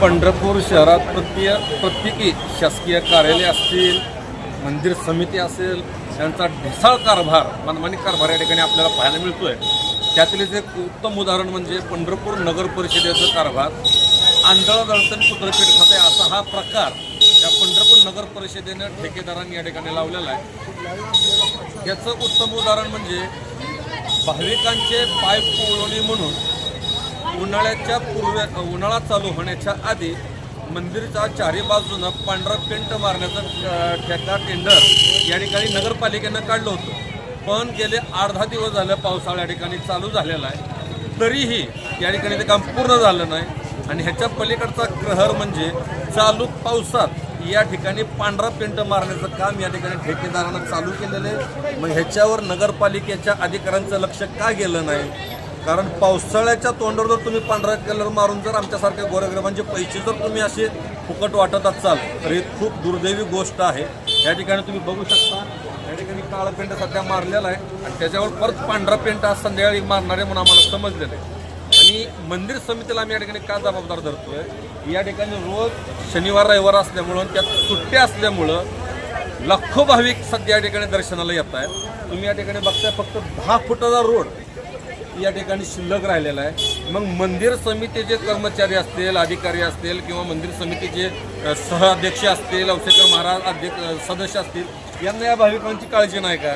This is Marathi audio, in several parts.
पंढरपूर शहरात प्रत्येक प्रत्येकी शासकीय कार्यालय असतील मंदिर समिती असेल यांचा ढिसाळ कारभार मनमानी कारभार या ठिकाणी आपल्याला पाहायला मिळतोय. त्यातीलच एक उत्तम उदाहरण म्हणजे पंढरपूर नगर परिषदेचा कारभार. आंधळा दळतण पुत्रपीठ खाते असा हा प्रकार या पंढरपूर नगर परिषदेनं ठेकेदारांनी या ठिकाणी लावलेला आहे. याचं उत्तम उदाहरण म्हणजे भाविकांचे पाय पोळवणी म्हणून उन्हाळ्याच्या पूर्व उन्हाळा चालू होण्याच्या आधी मंदिरच्या चारी बाजूनं पांढरा पेंट मारण्याचं ठेका टेंडर या ठिकाणी नगरपालिकेनं काढलं होतं. पण गेले अर्धा दिवस झालं पावसाळा या ठिकाणी चालू झालेला आहे. तरीही या ठिकाणी ते काम पूर्ण झालं नाही. आणि ह्याच्या पलीकडचा ग्रहर म्हणजे चालू पावसात या ठिकाणी पांढरा पेंट मारण्याचं काम या ठिकाणी ठेकेदारानं चालू केलेलं आहे. मग ह्याच्यावर नगरपालिकेच्या अधिकाऱ्यांचं लक्ष का गेलं नाही? कारण पावसाळ्याच्या तोंडावर जर तुम्ही पांढरा कलर मारून जर आमच्यासारख्या गोरगरिबांचे पैसे जर तुम्ही असे फुकट वाटत असाल तर ही खूप दुर्दैवी गोष्ट आहे. या ठिकाणी तुम्ही बघू शकता या ठिकाणी काळा पेंट सध्या मारलेला आहे आणि त्याच्यावर परत पांढरा पेंट आज संध्याकाळी मारणारे म्हणून आम्हाला समजलेलं आहे. आणि मंदिर समितीला आम्ही या ठिकाणी का जबाबदार धरतोय? या ठिकाणी रोज शनिवार रविवार असल्यामुळं आणि त्यात सुट्ट्या असल्यामुळं लाखो भाविक सध्या या ठिकाणी दर्शनाला येत आहेत. तुम्ही या ठिकाणी बघताय फक्त दहा फुटाचा रोड या ठिकाणी शिल्लक राहिलेला आहे. मग मंदिर समितीचे कर्मचारी असतील अधिकारी असतील किंवा मंदिर समितीचे सहअध्यक्ष असतील औसेकर महाराज अध्यक्ष सदस्य असतील यांना या भाविकांची काळजी नाही का?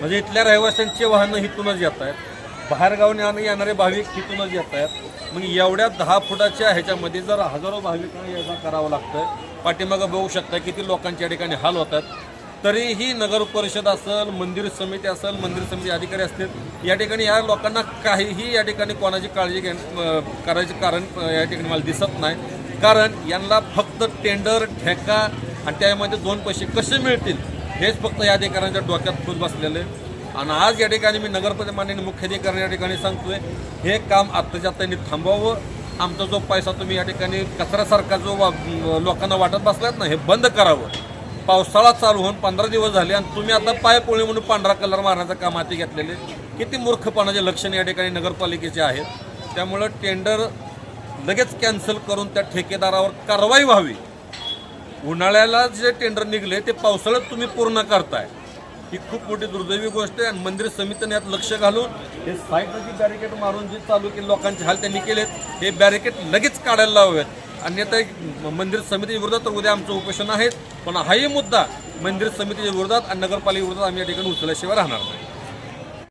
म्हणजे इथल्या रहिवाशांची वाहनं हिथूनच येत आहेत बाहेरगावने येणारे भाविक तिथूनच येत आहेत मग एवढ्या दहा फुटाच्या ह्याच्यामध्ये जर हजारो भाविकांना याचा करावं लागतं पाठीमागं बघू शकता किती लोकांच्या ठिकाणी हाल होतात. तरीही नगर परिषद असेल मंदिर समिती असेल मंदिर समिती अधिकारी असतील या ठिकाणी या लोकांना काहीही या ठिकाणी कोणाची काळजी घे करायचे कारण या ठिकाणी मला दिसत नाही. कारण यांना फक्त टेंडर ठेका आणि त्यामध्ये दोन पैसे कसे मिळतील हेच फक्त या अधिकाऱ्यांच्या डोक्यात फुल बसलेलं आहे. आणि आज या ठिकाणी मी नगरपरिषद माननीय मुख्याधिकारी या ठिकाणी सांगतोय हे काम आत्ताच्या आत्ता त्यांनी थांबवावं आमचा जो पैसा तुम्ही या ठिकाणी कचऱ्यासारखा जो वा- लोकांना वाटत बसलात ना हे बंद करावं. पावसाळा चालू होऊन पंधरा दिवस झाले आणि तुम्ही आता पायपोळी म्हणून पांढरा कलर मारण्याचं काम हाती घेतलेले किती मूर्खपणाचे लक्षण या ठिकाणी नगरपालिकेचे आहेत. त्यामुळं टेंडर लगेच कॅन्सल करून त्या ठेकेदारावर कारवाई व्हावी. उन्हाळ्याला जे टेंडर निघले ते पावसाळ्यात तुम्ही पूर्ण करताय. ही खूप मोठी दुर्दैवी गोष्ट आहे आणि मंदिर समितीने यात लक्ष घालून हे साईडला जी बॅरिकेड मारून जे चालू केले लोकांचे हाल त्यांनी केलेत हे बॅरिकेड लगेच काढायला लावावेत. अन्यथा एक मंदिर समिती विरोधात तर उद्या आमचं उपोषण आहे पण हाही मुद्दा मंदिर समितीच्या विरोधात आणि नगरपालिकेविरोधात आम्ही या ठिकाणी उचलल्याशिवाय राहणार नाही.